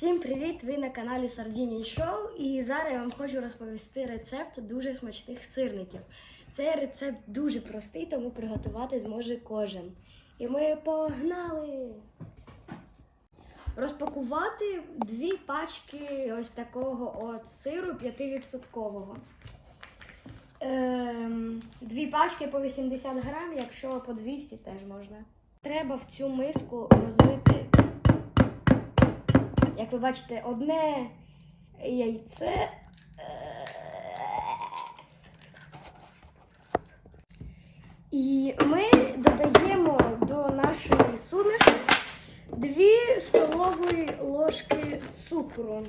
Всім привіт! Ви на каналі Sardinian Show і зараз я вам хочу розповісти рецепт дуже смачних сирників. Цей рецепт дуже простий, тому приготувати зможе кожен. І ми погнали! Розпакувати дві пачки ось такого от сиру 5%. Ем, дві пачки по 80 грам, якщо по 200 теж можна. Треба в цю миску розлити ви бачите, одне яйце. І ми додаємо до нашої суміші 2 столові ложки цукру.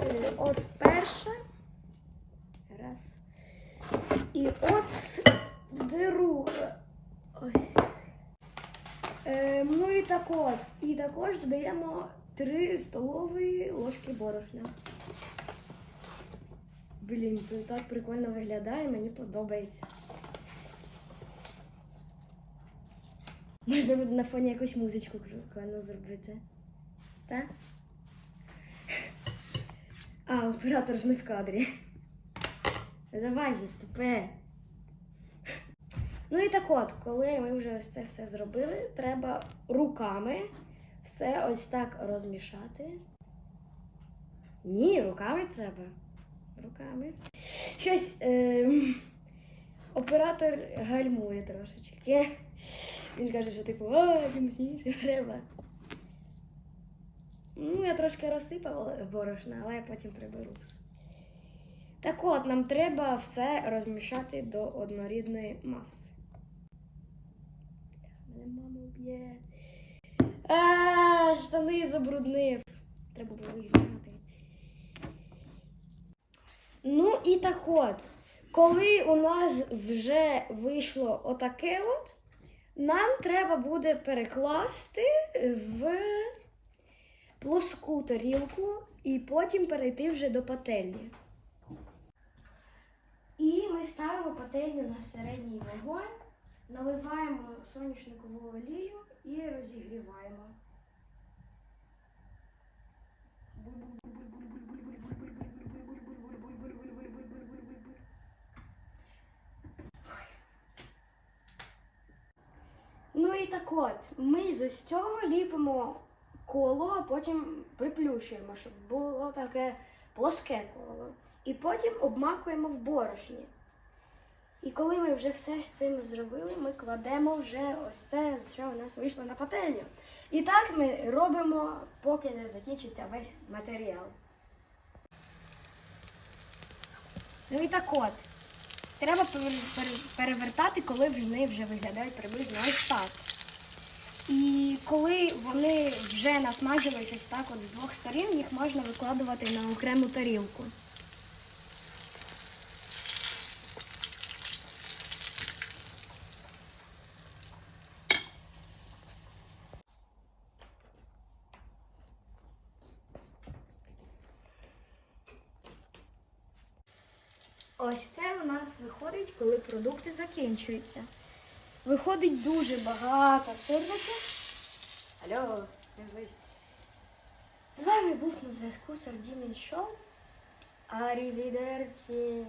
Е, От перша. Раз. І от друга. Ось. Е, ну і так от. І також додаємо 3 столові ложки борошна. Блін, це так прикольно виглядає, мені подобається. Можна буде на фоні якусь музичку прикольно зробити. Так? А, оператор ж не в кадрі. Давай же, ступе. Ну і так от, коли ми вже це все зробили, треба руками все ось так розмішати. Ні, руками треба. Руками. Щось е, оператор гальмує трошечки. Він каже, що типу, а, чимось іншим треба. Ну, я трошки розсипала борошна, але я потім приберу все. Так от, нам треба все розмішати до однорідної маси. Мене мама б'є. А, штани забруднив. Треба було їх зняти. Ну і так от, коли у нас вже вийшло отаке от, нам треба буде перекласти в плоску тарілку і потім перейти вже до пательні. І ми ставимо пательню на середній вогонь, наливаємо соняшникову олію і розігріваємо. Ну і так от, ми з ось цього ліпимо коло, а потім приплющуємо, щоб було таке плоске коло. І потім обмакуємо в борошні. І коли ми вже все з цим зробили, ми кладемо вже ось це, що у нас вийшло на пательню. І так ми робимо, поки не закінчиться весь матеріал. Ну і так от. Треба пере- пере- перевертати, коли вони вже виглядають приблизно ось так. І коли вони вже насмажились ось так от з двох сторін, їх можна викладувати на окрему тарілку. Ось це у нас виходить, коли продукти закінчуються. Виходить дуже багато сирників. Алло, дивись. З вами був на зв'язку Сардінін Шоу. Арівідерці.